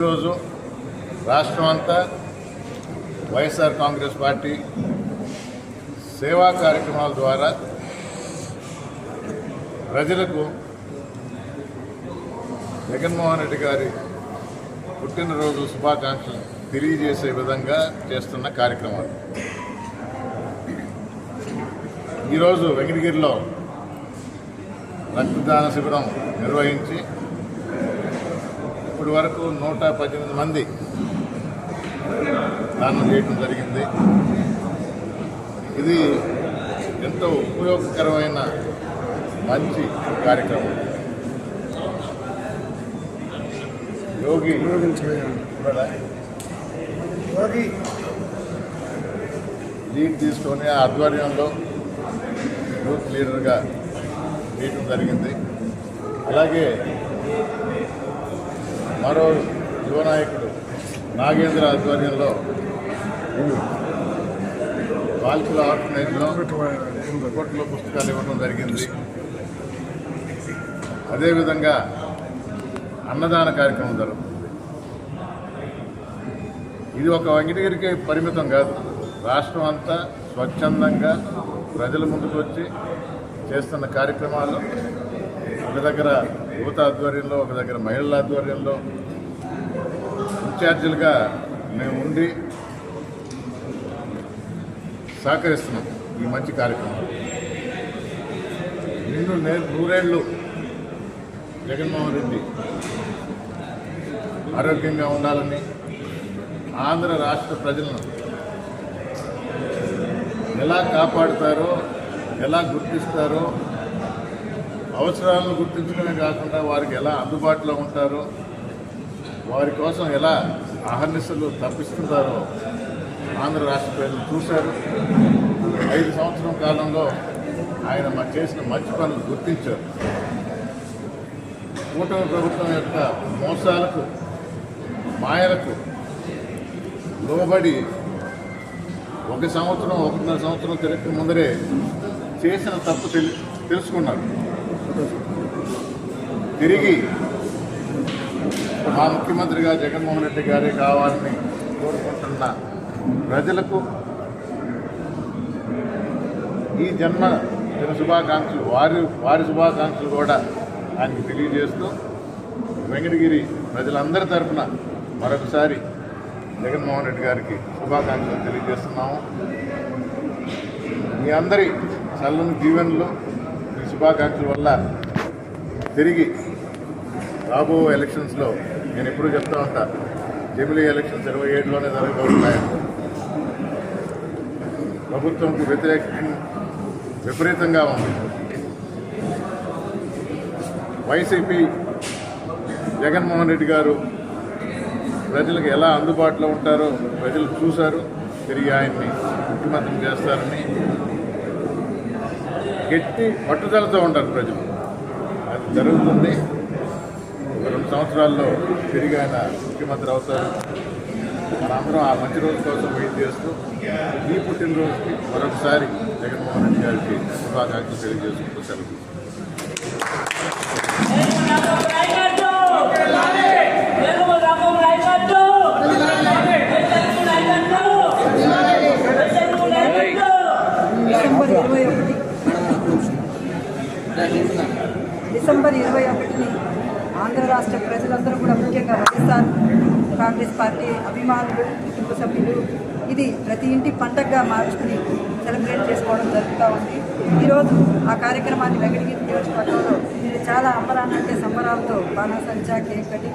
ఈరోజు రాష్ట్రం అంతా వైఎస్ఆర్ కాంగ్రెస్ పార్టీ సేవా కార్యక్రమాల ద్వారా ప్రజలకు జగన్మోహన్ రెడ్డి గారి పుట్టినరోజు శుభాకాంక్షలు తెలియజేసే విధంగా చేస్తున్న కార్యక్రమాలు. ఈరోజు వెంకటగిరిలో రక్తదాన శిబిరం నిర్వహించి ఇప్పటి వరకు నూట పద్దెనిమిది మంది దానం చేయడం జరిగింది. ఇది ఎంతో ఉపయోగకరమైన మంచి కార్యక్రమం. యోగి యోగి లీడ్ తీసుకొని ఆధ్వర్యంలో యూత్ లీడర్గా చేయడం జరిగింది. అలాగే మరో యువనాయకుడు నాగేంద్ర ఆధ్వర్యంలో బాలికల ఆర్ఫనేజ్లో కోట్ల పుస్తకాలు ఇవ్వడం జరిగింది. అదేవిధంగా అన్నదాన కార్యక్రమం జరుగుతుంది. ఇది ఒక వెంకటగిరికి పరిమితం కాదు. రాష్ట్రం అంతా స్వచ్ఛందంగా ప్రజల ముందుకు వచ్చి చేస్తున్న కార్యక్రమాలు. ఒక దగ్గర యువత ఆధ్వర్యంలో ఒక దగ్గర మహిళల ఆధ్వర్యంలో ఇన్ఛార్జీలుగా మేము ఉండి సహకరిస్తున్నాం ఈ మంచి కార్యక్రమం నిన్ను నే నూరేళ్ళు జగన్మోహన్ రెడ్డి ఆరోగ్యంగా ఉండాలని ఆంధ్ర రాష్ట్ర ప్రజలను ఎలా కాపాడుతారో ఎలా గుర్తిస్తారో అవసరాలను గుర్తించడమే కాకుండా వారికి ఎలా అందుబాటులో ఉంటారో వారి కోసం ఎలా అహర్నిశలు తప్పిస్తుంటారో ఆంధ్ర రాష్ట్ర ప్రజలు చూశారు. ఐదు సంవత్సరం కాలంలో ఆయన మాకు చేసిన మంచి పనులు గుర్తించారు. కూటమి ప్రభుత్వం యొక్క మోసాలకు మాయలకు లోబడి ఒక సంవత్సరం ఒకటిన్నర సంవత్సరం తిరగక ముందరే చేసిన తప్పు తెలి తెలుసుకున్నారు. తిరిగి మా ముఖ్యమంత్రిగా జగన్మోహన్ రెడ్డి గారే కావాలని కోరుకుంటున్న ప్రజలకు ఈ జన్మ జన శుభాకాంక్షలు వారి వారి శుభాకాంక్షలు కూడా ఆయనకు తెలియజేస్తూ వెంకటగిరి ప్రజలందరి తరఫున మరొకసారి జగన్మోహన్ రెడ్డి గారికి శుభాకాంక్షలు తెలియజేస్తున్నాము. మీ అందరి చల్లని దీవెనలు శుభాకాంక్షల వల్ల తిరిగి రాబో ఎలక్షన్స్లో నేను ఎప్పుడూ చెప్తా ఉంటా జమిలీ ఎలక్షన్స్ ఇరవై ఏడులోనే జరగబోతున్నాయి. ప్రభుత్వంకు వ్యతిరేక విపరీతంగా ఉంది. వైసీపీ జగన్మోహన్ రెడ్డి గారు ప్రజలకు ఎలా అందుబాటులో ఉంటారో ప్రజలు చూశారు తిరిగి ఆయన్ని ముఖ్యమంత్రి చేస్తారని గట్టి పట్టుదలతో ఉంటారు ప్రజలు. అది జరుగుతుంది. రెండు సంవత్సరాల్లో తిరిగి ఆయన ముఖ్యమంత్రి అవుతారు. మనందరం ఆ మంచి రోజు కోసం వెయిట్ చేస్తూ ఈ పుట్టినరోజుకి మరొకసారి జగన్మోహన్ రెడ్డి గారికి శుభాకాంక్షలు తెలియజేసుకుంటూ సెలవు తీసుకుంటాం. డిసెంబర్ ఇరవై ఒకటి డిసెంబర్ ఇరవై ఒకటిని ఆంధ్ర రాష్ట్ర ప్రజలందరూ కూడా ముఖ్యంగా వైఎస్ఆర్ కాంగ్రెస్ పార్టీ అభిమానులు కుటుంబ సభ్యులు ఇది ప్రతి ఇంటి పండగగా మార్చుకుని సెలబ్రేట్ చేసుకోవడం జరుగుతూ ఉంది. ఈరోజు ఆ కార్యక్రమాన్ని వెంకటగిరి నియోజకవర్గంలో చాలా అంబరాన్నంటే సంబరాలతో బాణాసంచా కేక్ కటి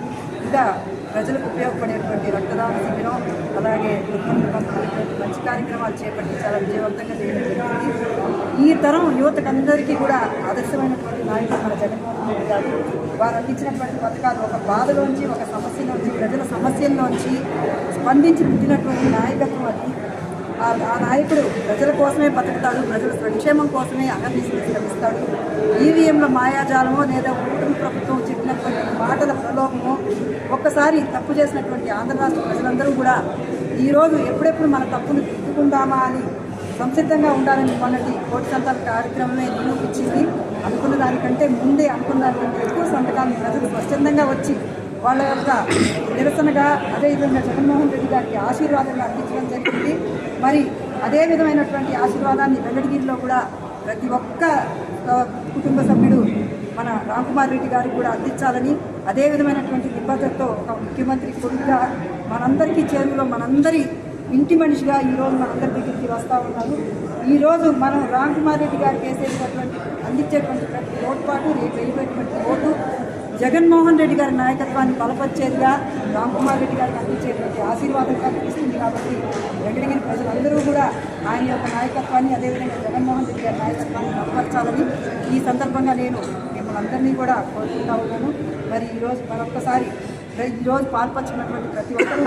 ఇంకా ప్రజలకు ఉపయోగపడేటువంటి రక్తదాన శిబిరం అలాగే మంచి కార్యక్రమాలు చేపట్టి చాలా విజయవంతంగా చేయడం జరిగింది. ఈ తరం యువతకందరికీ కూడా ఆదర్శమైనటువంటి నాయకుడు మన జగన్మోహన్ రెడ్డి గారు. వారు అందించినటువంటి పథకాలు ఒక బాధలోంచి ఒక సమస్యలోంచి ప్రజల సమస్యల్లోంచి స్పందించి పుట్టినటువంటి నాయకత్వం అది. ఆ నాయకుడు ప్రజల కోసమే బతుకుతాడు ప్రజల సంక్షేమం కోసమే అహర్నిశలు శ్రమిస్తాడు ఈవీఎంల మాయాజాలమో లేదా ఓటు మాటల ఒక్కసారి తప్పు చేసినటువంటి ఆంధ్ర రాష్ట్ర ప్రజలందరూ కూడా ఈరోజు ఎప్పుడెప్పుడు మన తప్పును తిట్టుకుందామా అని సంసిద్ధంగా ఉండాలని మొన్నటి కోటి సంతాల కార్యక్రమమే నిరూపించింది. అనుకున్న దానికంటే ముందే అనుకున్న దానికంటే ఎక్కువ సంతకాన్ని ప్రజలు స్వచ్ఛందంగా వచ్చి వాళ్ళ యొక్క నిరసనగా అదేవిధంగా జగన్మోహన్ రెడ్డి గారికి ఆశీర్వాదంగా అందించడం జరిగింది. మరి అదే విధమైనటువంటి ఆశీర్వాదాన్ని వెంకటగిరిలో కూడా ప్రతి ఒక్క కుటుంబ సభ్యుడు మన రామ్కుమార్ రెడ్డి గారికి కూడా అందించాలని అదే విధమైనటువంటి నిబద్ధతతో ఒక ముఖ్యమంత్రి కొడుకుగా మనందరికీ చేరువలో మనందరి ఇంటి మనిషిగా ఈరోజు మనందరి దగ్గరికి వస్తూ ఉన్నారు. ఈరోజు మనం రామ్కుమార్ రెడ్డి గారికి వేసేటటువంటి అందించేటువంటి ప్రతి ఓటుపాటు రేపు వెళ్ళిపోయేటువంటి ఓటు జగన్మోహన్ రెడ్డి గారి నాయకత్వాన్ని బలపరిచేదిగా రామ్కుమార్ రెడ్డి గారికి అందించేటువంటి ఆశీర్వాదంగా కనిపిస్తుంది కాబట్టి వెంకటగిరి ప్రజలందరూ కూడా ఆయన యొక్క నాయకత్వాన్ని అదేవిధంగా జగన్మోహన్ రెడ్డి గారి నాయకత్వాన్ని బలపరచాలని ఈ సందర్భంగా నేను మిమ్మల్ని అందరినీ కూడా కోరుకుంటా ఉన్నాను. మరి ఈరోజు మరొక్కసారి ఈరోజు పాల్పంచుకున్నటువంటి ప్రతి ఒక్కరూ